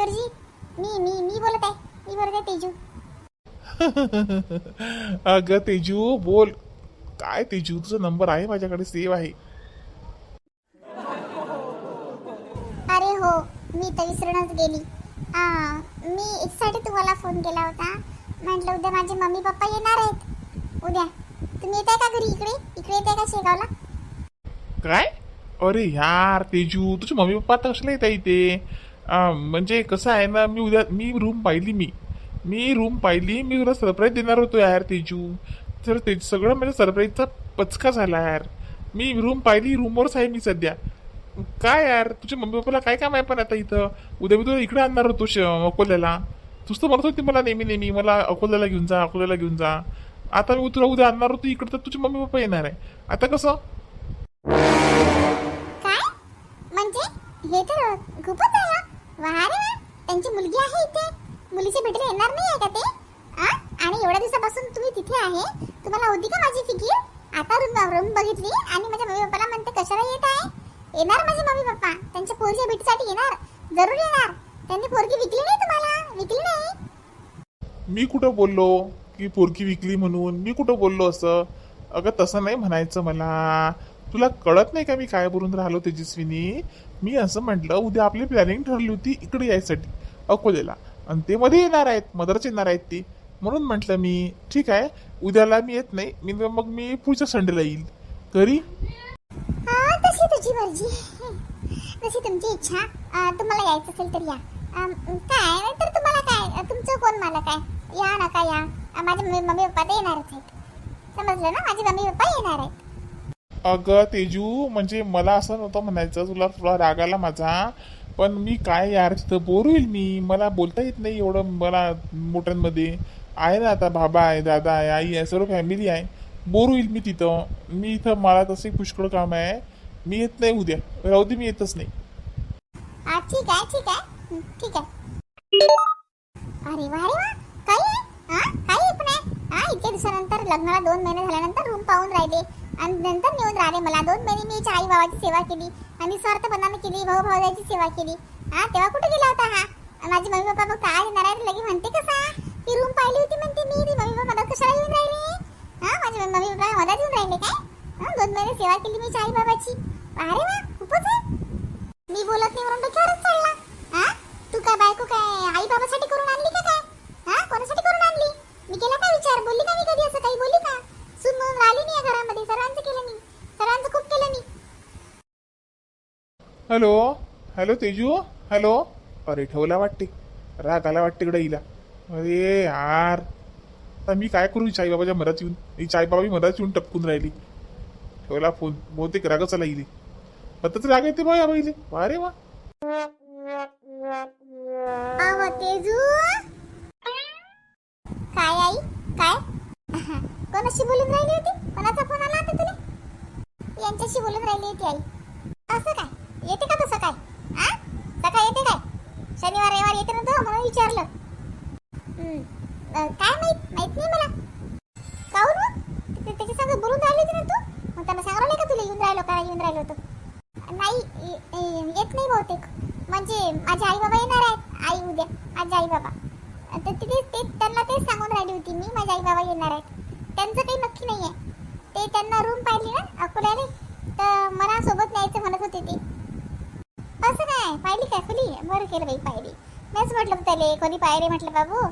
ईश्वरजी मी मी मी बोलत आहे. मी बोलत आहे तेजू. अगं तेजू बोल. काय तेजू? तुझा नंबर आहे माझ्याकडे सेव्ह आहे. अरे हो मी तर विसरूनच गेली. आ, मी यासाठी तुम्हाला फोन केला होता. म्हटलं उद्या माझे मम्मी पप्पा येणार आहेत. उद्या. तुम्ही येताय का घरी इकडे? इकडे येताय का शेगावला? काय? अरे यार तेजू तुझे मम्मी पप्पा आता कशाला येत इथे? म्हणजे कसं आहे ना मी उद्या मी रूम पाहिली मी. मी रूम पाहिली मी तुला सरप्राईज देणार होतो यार तेजू. तर ते सगळं म्हणजे सरप्राईजचा पचका झाला यार. मी रूम पाहिली रूमवरच आहे मी सध्या. काय यार तुझ्या मम्मी पप्पाला काय काम आहे पण आता इथं? उद्या मी तुला इकडे आणणार होतो श अकोल्याला. तूच तर म्हणत होती मला नेहमी नेहमी मला अकोल्याला घेऊन जा अकोल्याला घेऊन जा. आता मी तुला उद्या आणणार होतो इकडे तर तुझे मम्मी पप्पा येणार आहे. आता कसं? काय? म्हणजे हे तर खूपच झालं वा रे त्यांची मुलगी आहे इथे. मुलीच्या भेटले येणार नाही आहे का ते? आ? आणि एवढ्या दिवसापासून तुम्ही तिथे आहे. तुम्हाला होती का माझी फिकीर? आता रूम रूम बघितली आणि माझ्या मम्मी पप्पाला म्हणते कशाला येत आहे? येणार माझे मम्मी पप्पा. त्यांच्या पोरीच्या भेटीसाठी येणार. जरूर येणार. त्यांनी पोरगी विकली नाही तुम्हाला? विकली नाही? मी कुठं बोललो? की पोरकी विकली म्हणून मी कुठं बोललो असं? अगं तसं नाही म्हणायचं मला. तुला कळत नाही का मी काय बोलून राहिलो तेजस्विनी? मी असं म्हटलं उद्या आपली प्लॅनिंग ठरली होती इकडे यायसाठी अकोल्याला. आणि ते मध्ये येणार आहेत मदरच येणार आहेत ती. म्हणून म्हटलं मी ठीक आहे उद्याला मी येत नाही मी मग मी पुढच्या संडेला येईल. घरी तशी तुझी मर्जी. तशी तुमची इच्छा. तुम्हाला यायचं असेल तर या. काय? तर तुम्हाला काय? तुमचं कोण मालक आहे या नका या? माझे मम्मी मम्मी पप्पा तर येणारच आहेत. समजलं ना? माझे मम्मी पप्पा येणार आहेत. अगं तेजू म्हणजे मला असं नव्हतं म्हणायचं तुला तुला राग आला माझा. पण मी काय यार तिथं बोर होईल मी. मला बोलता येत नाही एवढं मला मोठ्यांमध्ये. आहे ना आता बाबा आहे दादा आहे आई आहे सर्व फॅमिली आहे. बोर होईल मी तिथं. मी इथं मला तसे पुष्कळ काम आहे. मी येत नाही उद्या. राहू दे मी येतच नाही. ठीक आहे ठीक आहे. ठीक आहे. अरे वा अरे वा. काय आहे काय पण आहे. हा इतक्या दिवसानंतर लग्नाला दोन महिने झाल्यानंतर रूम पाहून राहिले. आणि नंतर नेऊन राहिले मला दोन महिने मी आई बाबाची सेवा केली आणि स्वार्थपणाने केली भाऊ भाऊजाची सेवा केली. हा तेव्हा कुठे गेला होता हा? माझी माझे मम्मी पप्पा मग काय येणार आहे लगे म्हणते कसा? ती रूम पाहिली होती म्हणते मी. ती मम्मी पप्पा कशाला येऊन राहिले? हा माझे मम्मी पप्पा मला येऊन राहिले काय? हा दोन महिने सेवा केली मी आई बाबाची अरे वा खूपच आहे. मी बोलत नाही म्हणून डोक्यावरच चढला हा तू काय बायको काय आई बाबासाठी करून आणली का काय हा कोणासाठी करून आणली मी केला काय विचार बोलली का मी कधी असं काही बोलली का सून म्हणून राहिली नाही या घरामध्ये सर्वांचं केलं मी सर्वांचं खूप केलं मी हॅलो? हॅलो तेजू? हॅलो? अरे ठेवला वाटते. राग आला वाटते इकडे इला अरे यार. आता मी काय करू? चाई बाबाच्या मधात येऊन. ही चाई बाबा मधात येऊन टपकून राहिली. ठेवला फोन. बहुतेक रागच आला इले. पतच राग येते बा या बाईले अरे वा. आव तेजू. काय आई? काय? कोणाशी बोलून राहिली होती? कोणाचा फोन आला होता तुला? यांच्याशी बोलून राहिली होती आई. असं काय? येते का तसं काय हा सकाळ येते काय? शनिवार रविवार येते ना तू? म्हणून विचारलं. काय माहीत? माहीत नाही मला. काहून मग? त्याच्या संग बोलून राहिली होती ना तू? मग त्यांना सांगलं नाही का तुला? येऊन राहिलो का? येऊन राहिलो होतो. नाही येत नाही बहुतेक. म्हणजे माझे आई बाबा येणार आहेत. आई उद्या. माझे आई बाबा तर तिथे ते त्यांना तेच सांगून राहिली होती मी माझे आई बाबा येणार आहेत. त्यांचं काही नक्की नाही आहे ते त्यांना रूम पाहिली ना अकोल्याने तर मला सोबत न्यायचं म्हणत होते ते. काय? पाहिली काय खुली बरं केलं बाई पाहिली. मीच म्हटलं त्याले कोणी पाहिली म्हटलं बाबू?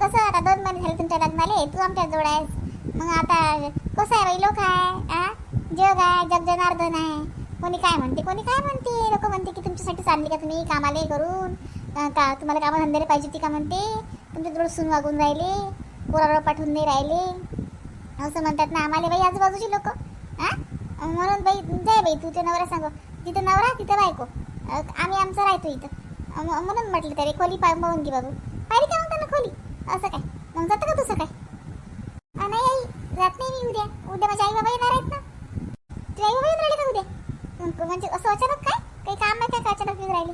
कसं आता दोन महिने झाले तुमच्या लग्नाले तू आमच्या जोड आहेस. मग आता कसं आहे बाई लोक आहे? आ? जग आहे जग जनार्दन आहे. कोणी काय म्हणते? कोणी काय म्हणते? लोक म्हणते की तुमच्यासाठी चालली का तुम्ही? कामाले करून. का तुम्हाला कामं धंद्याला पाहिजे ती का म्हणते? तुमच्या सून वागून राहिले पोरावर पाठवून नाही राहिले. असं म्हणतात ना आम्हाला बाई आजूबाजूची लोक. हां म्हणून बाई जाय बाई तू ते नवरा सांगो. तिथं नवरा तिथं बायको. आम्ही आमचं राहतो इथं. म्हणून म्हटलं तरी खोली पाय पाहून घे बाबू. पाहिली का मग त्यांना खोली? असं काय? मग जातं का तसं काय? नाही आई जात नाही मी उद्या. उद्या माझ्या आई बाबा येणार आहेत ना. तुझ्या आई बाबा येऊन राहिले का उद्या? म्हणजे असं अचानक काय? काही काम नाही काय का अचानक येऊन राहिले?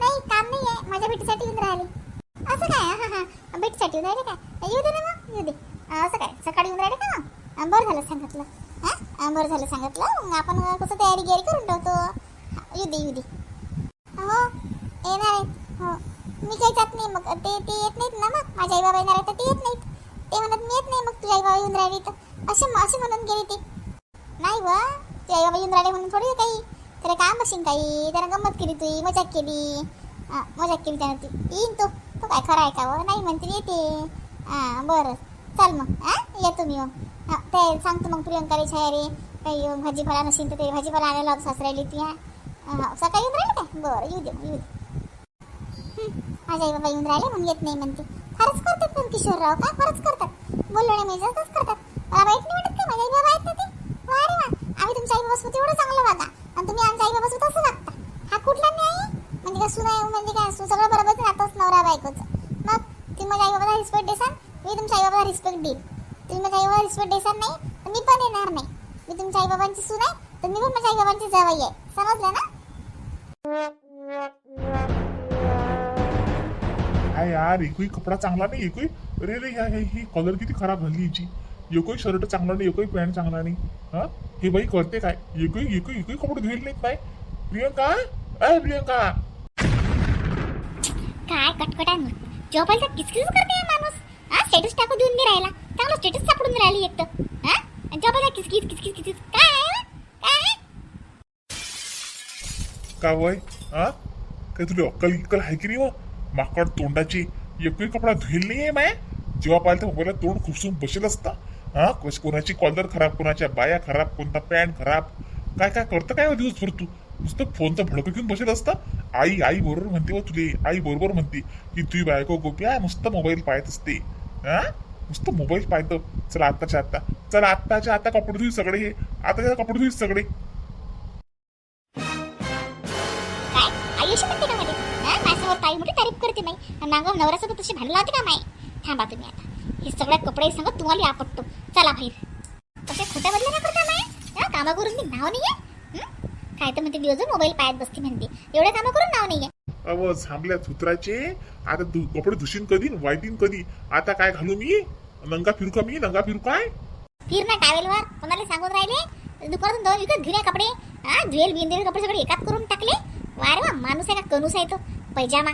नाही काम नाही आहे. माझ्या भेटीसाठी येऊन राहिले. असं काय? हा हा भेटीसाठी येऊन राहिले काय? येऊ दे ना मग येऊ दे. असं काय? सकाळी येऊन राहिले का मग? बरं झालं सांगितलं. हां बरं झालं सांगितलं. मग आपण कसं तयारी गिरी करून ठेवतो? येऊ दे येऊ दे। हो येणार आहे हो. मी काही जात नाही मग. ते ते येत नाहीत ना मग. माझ्या आई बाबा येणार आहे तर ते येत नाहीत. ते म्हणत मी येत नाही मग. तुझ्या आई बाबा येऊन राहिली तर. असे असे म्हणून गेली ती. नाही व. तुझ्या आई बाबा येऊन राहिले म्हणून थोडी काही. त्याला काम बसीन काही. त्याला गंमत केली तुझी मजाक केली. मजाक केली त्यानं ती. येईन तो. तो काय खरं आहे का व? नाही म्हणते येते. हां बरं. चल मग. हां येतो मी मग. हां ते सांगतो मग प्रियंकाला छाया काही भाजीपाला नसेल तर ते भाजीपाला आणायला लावतो सासऱ्याला ती हां. हां सकाळी येऊन राहिले काय? बरं येऊ दे मग येऊ दे. माझ्या आई बाबा येऊन राहिले म्हणून येत नाही म्हणते. खरंच करतात पण किशोरराव काय खरंच करतात? बोललो मेजातच करतात. मला वाईट नाही वाटत का? माझ्या आई बाबा आहेत ना ते? वा रे वा. आम्ही तुमच्या आई बाबासोबत एवढं चांगलं वागा. आणि तुम्ही आमच्या आई बाबासोबत असं वागता. हा कुठला न्याय म्हणजे काय सुना म्हणजे काय असू सगळं बरोबर राहतच नवरा बायकोचं. मग तुम्ही माझ्या आई बाबाला रिस्पेक्ट देसान? मी तुमच्या आई बाबाला रिस्पेक्ट देईन. तुम्ही माझ्या आई बाबाला रिस्पेक्ट देसान नाही? तर मी पण येणार नाही. मी तुमच्या आई बाबांची सून आहे तर मी पण माझ्या आई बाबांची जवाई आहे. समजलं ना? काय यार एकही कपडा चांगला नाही एकही अरे रे ह्या ही कलर किती खराब झाली हिची. एकही शर्ट चांगला नाही एकही पॅन्ट चांगला नाही. हा? हे बाई करते काय? एकही एकही एकही कपडे धुईल नाहीत काय? प्रियंका? अय प्रियंका! काय कटकट पाहिजे किसकिस करते हा माणूस. हा स्टेटस टाकू देऊन नाही राहिला. चांगला स्टेटस सापडून नाही राहिली एक तर. हा? आणि किसकिस किसकिस किसकिस काय आहे? काय? का वय? हा? काय तुला अक्कल इक्कल आहे की नाही हो माकड तोंडाची एकही कपडा धुईल नाहीये माय. जेव्हा पाहिलं तर मोबाईलला तोंड खुपसून बसेल असता. हा? कश- कोणाची कॉलर खराब कोणाच्या बाया खराब कोणता पॅन्ट खराब? काय काय करतं काय दिवस दिवसभर तू? नुसतं फोनचं भडकं घेऊन बसेल असता. आई आई बरोबर म्हणते व तुले. आई बरोबर म्हणते की तुझी बायको गोप्या नुसतं मोबाईल पाहत असते. हा? नुसतं मोबाईल पाहतं. चला आत्ताच्या आत्ता. चला आत्ताच्या आता कपडे धुई सगळे हे. आताच्या कपडे धुई सगळे. नागव नवऱ्यासोबत तशी भांडण लावते का माय? थांबा तुम्ही आता. हे सगळ्या कपडे सांगत तुम्हाला आपटतो. चला बाहेर. तसे खोट्या बदल्या ना करता माय? हा कामा करून मी नाव नाही आहे काय तर म्हणते दिवसभर मोबाईल पायात बसते म्हणते. एवढ्या कामं करून नाव नाही आहे अव झांबल्या सुत्राचे आता कपडे धुशीन कधी वाईटीन कधी? आता काय घालू मी? नंगा फिरू का मी? नंगा फिरू काय? फिर ना टावेलवर. कोणाला सांगून राहिले? दुपारून दोन विकत घेऊया कपडे हा धुएल बिंदेल कपडे सगळे एकात करून टाकले. वा रे वा माणूस आहे का कणूस आहे तो? पैजामा.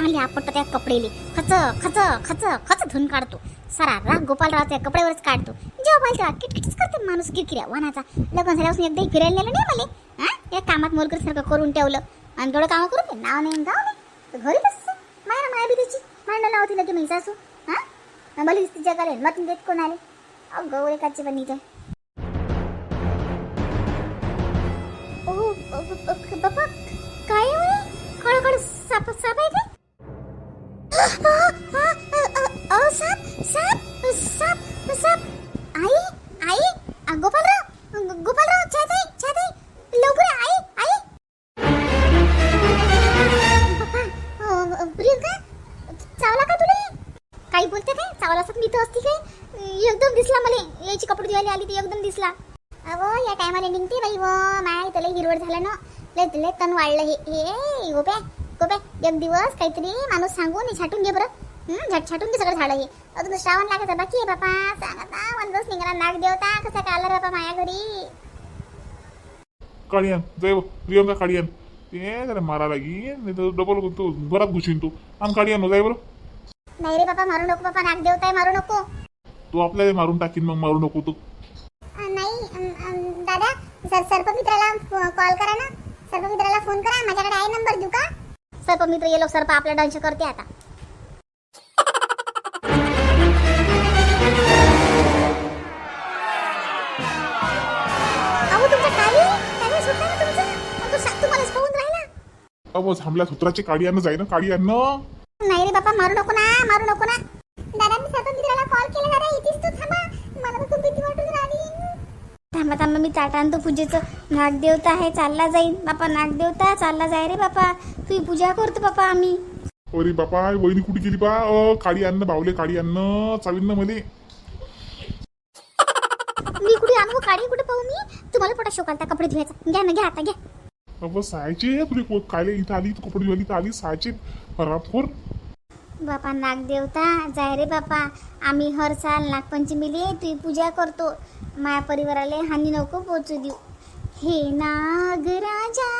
चांगली आपटतो त्या कपडेले खच खच खच खच धुवून काढतो. सारा राग गोपालराव त्या कपड्यावरच काढतो. जेव्हा पाहिजे तेव्हा किटकिटच करते माणूस किरकिऱ्या. वनाचा लग्न झाल्यापासून एकदाही फिरायला नेलं नाही मला. हा? या कामात मोलकरीसारखं करून ठेवलं. आणि थोडं कामं करून नाव नाही गाव नाही. घरी तसंच माया माया बी त्याची भांडण लावती लगे मी सासू. हा? मला तिच्या जगाले मत देत कोण आले अहो गवळे काची पण इथे बाबा काय खळखळ साप साप आहे. बाई बोलते काय चावला असत मी तर असती काय एकदम दिसला मला. याची कपडे धुवायला आली ती एकदम दिसला. अहो या टायमाला निघते बाई व. माय त्याला हिरवड झालं ना. लय लय तण वाढलं हे. हे गोप्या गोप्या एक दिवस काहीतरी माणूस सांगून छाटून घे बरं. झट छाटून घे सगळं झालं हे. अजून श्रावण लागायचं बाकी आहे बापा. सांगता म्हणतोच निघाला नाग देवता. कसा काय आला बापा माया घरी? काढियान जय प्रियंका काढियान ते जरा मारा लागी नाही तर डबल तू घरात घुशीन तू. आणि काढियान जाय बरं. नाही रे बापा मारू नको बापा नाग देवताय मारू नको. तू आपल्याला मारून टाकीन मग मारू नको तू. अं, नाही अं, अं, दादा सर सर्पमित्राला कॉल करा ना सर्पमित्राला फोन करा माझ्याकडे आहे नंबर देऊ का? सर्पमित्र येलो सर्प आपला डंश करते आता. अहो तुमचा काली काली सुटला ना तुमचा? अहो, तो सा- तुम्हालाच पाहून राहिला. अव झांबल्या सुत्राची काढियानं जाय ना काढियानं नाही बापा मारू नको ना मारू नको ना. दादा मी सर्पमित्राला कॉल केला? दादा इथेच तू थांबा. मला तर खूप भीती वाटून राहिली. थांबा थांबा मी ताटा आणतो पूजेचं. नागदेवता आहे चालला जाईन. बापा नागदेवता चालला जाय रे बापा. तुझी पूजा करतो बापा आम्ही. अरे बापा वहिनी कुठे गेली बा? काळी अन्न बावले काळी अन्न. चावीन मले. मी कुठे आणू काढी कुठे पाहू मी? तुम्हाला पोटा शोकालता कपडे धुवायचा. घ्या ना घ्या आता घ्या. अव सायचे तुला कायले इथं आली तू कपडे धुवायला इथं आली सायचे. खराबखोर बापा नागदेवता जाय रे बापा. आम्ही हर साल नागपंचमीले तुझी पूजा करतो. माया परिवाराला हानी नको पोचू देऊ. हे नागराजा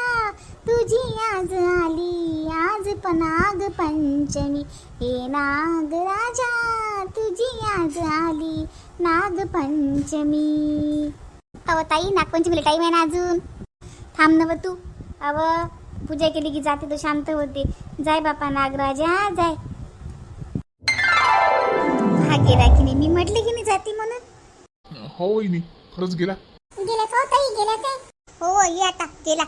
तुझी आज आली. आज पनाग पंचमी हे नागराजा तुझी आज आली. नाग पंचमी अव ताई नागपंचमीला टाईम आहे ना अजून? थांब ना तू. अव पूजा केली की जाते तो शांत होते. जाय बापा नागराजा जाय. गेला की नाही? मी म्हटले की नाही जाती म्हणून. हो वहिनी. खरंच गेला? गेला का ताई? गेला काय? हो ये आता. गेला.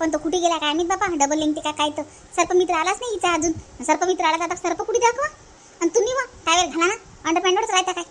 पण तो कुठे गेला काय मी बाबा डबल लिंक का काय तर सर्पमित्र आलाच नाही हिचा अजून. सर्पमित्र आला तर आता सर्प कुठे दाखवा. आणि तुम्ही मग काय घाला ना? अंडरपॅन्टवरच राहता काय?